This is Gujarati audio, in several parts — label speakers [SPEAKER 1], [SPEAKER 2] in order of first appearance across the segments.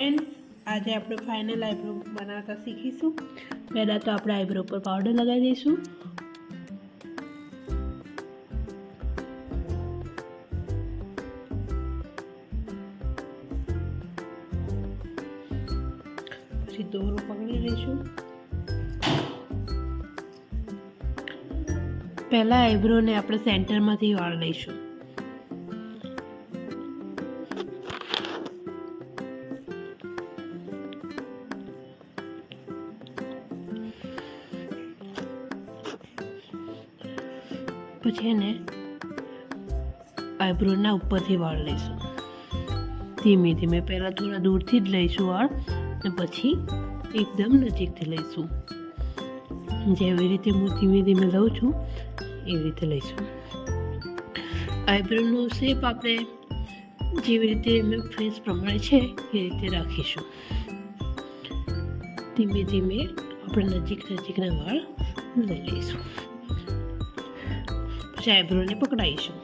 [SPEAKER 1] એન્ડ આજે આપણે ફાઇનલ આઈબ્રો બનાવતા શીખીશું. પહેલાં તો આપણે આઈબ્રો પર પાવડર લગાવી દઈશું. પછી દોરો પકડી લઈશું. પહેલાં આઈબ્રોને આપણે સેન્ટરમાંથી વાળ લઈશું. પછી એને આઈબ્રોના ઉપરથી વાળ લઈશું. ધીમે ધીમે પહેલાં થોડા દૂરથી જ લઈશું વાળ અને પછી એકદમ નજીકથી લઈશું. જેવી રીતે હું ધીમે ધીમે લઉં છું એવી રીતે લઈશું. આઈબ્રોનો શેપ આપણે જેવી રીતે એમ ફેસ પ્રમાણે છે, એ રીતે રાખીશું. ધીમે ધીમે આપણે નજીક નજીકના વાળ લઈ લઈશું. પછી આઈબ્રોને પકડાવીશું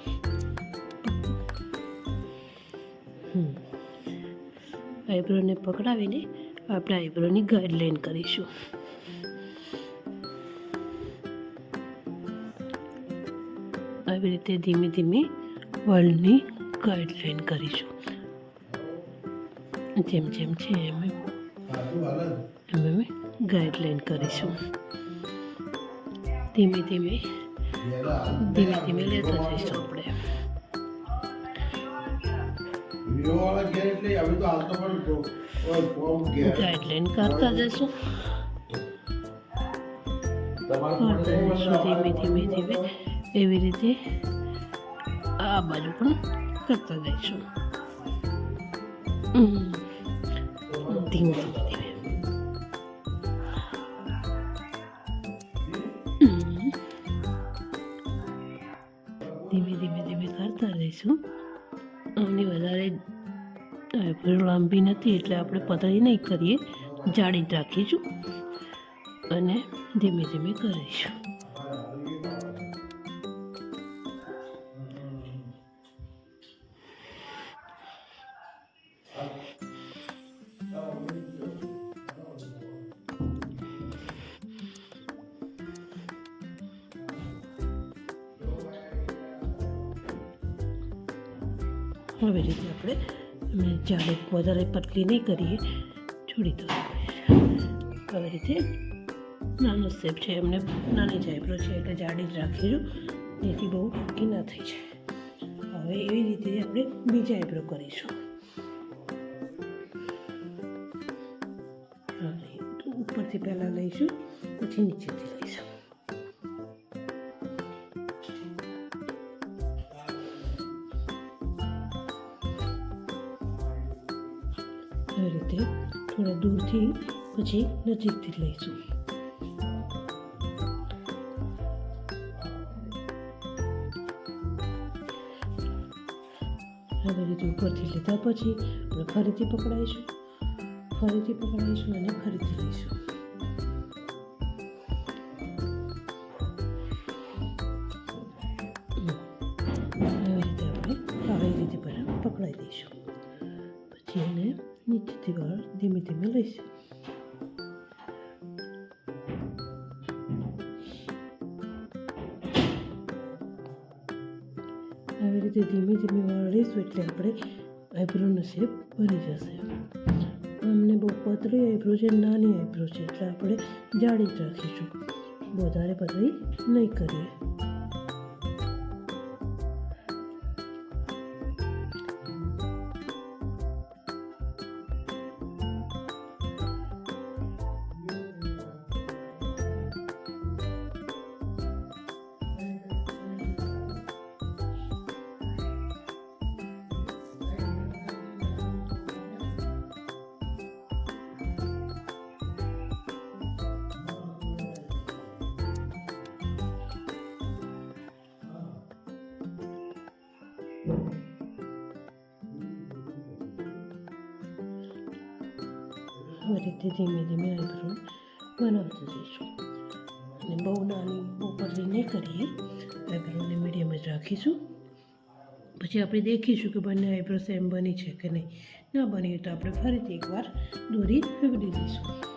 [SPEAKER 1] આઈબ્રોને પકડાવીને આપણે આઈબ્રોની ગાઈડલાઈન કરીશું આવી રીતે ધીમે ધીમે વર્લ્ડની ગાઈડલાઈન કરીશું જેમ જેમ છે એમ એમ એમ ગાઈડલાઈન કરીશું ધીમે ધીમે ધીમે ધીમે લેતા જઈશું આપણે ગાઈડલાઈન કરતા જઈશું ધીમે ધીમે ધીમે એવી રીતે આ બાજુ પણ કરતા જઈશું. ધીમે ધીમે ધીમે. કરતા રહીશું વધારે આઈબ્રો લાંબી નથી, એટલે આપણે પતળી નહીં કરીએ. જાડી જ રાખીશું. અને ધીમે ધીમે કરીશું. આવી રીતે આપણે એમને જાડે વધારે પતલી નહીં કરીએ, છોડી દો. આવી રીતે નાનો સ્ટેપ છે, એમને નાની જ આઈબ્રો છે, એટલે જાડી જ રાખીશું. જેથી બહુ ફૂકી ના થઈ જાય. હવે એવી રીતે આપણે બીજા આઈબ્રો કરીશું. ઉપરથી પહેલાં લઈશું, પછી નીચેથી લઈશું. આવી રીતે થોડા દૂરથી પછી નજીકથી લઈશું. આવી રીતે ઉપરથી લીધા પછી આપણે ફરીથી પકડાઈશું. ફરીથી પકડાઈશું અને ફરીથી લઈશું. નીચેથી વાળ ધીમે ધીમે લઈશું આવી રીતે ધીમે ધીમે વાળ એટલે આપણે આઈબ્રોનો શેપ બની જશે. અમને બહુ પતળી આઈબ્રો છે, નાની આઈબ્રો છે, એટલે આપણે જાડી જ રાખીશું. વધારે પતળી નહીં કરીએ. આવી રીતે ધીમે ધીમે આઈબ્રો બનાવતા જઈશું. અને બહુ નાની બહુ પતલી નહીં કરીએ. આઈબ્રોને મીડિયમ જ રાખીશું. પછી આપણે દેખીશું કે બંને આઈબ્રો સેમ બની છે કે નહીં. ના બની તો આપણે ફરીથી એકવાર દોરી ફેવડી દઈશું.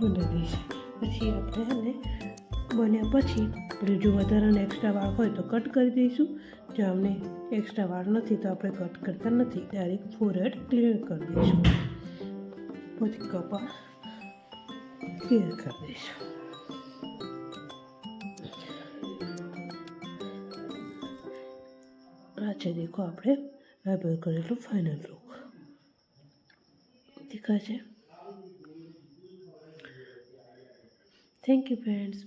[SPEAKER 1] બનાવી દઈશું પછી આપણે એને બન્યા પછી આપણે જો વધારાના એક્સ્ટ્રા વાળ હોય તો કટ કરી દઈશું. જો અમને એક્સ્ટ્રા વાળ નથી તો આપણે કટ કરતા નથી. ડાયરેક્ટ ફોરહેડ ક્લિયર કરી દઈશું. પછી કપા ક્લિયર કરી દઈશું. આ છે દેખો આપણે આઈબ્રો કરેલું ફાઇનલ લુક દેખાય Thank you, parents.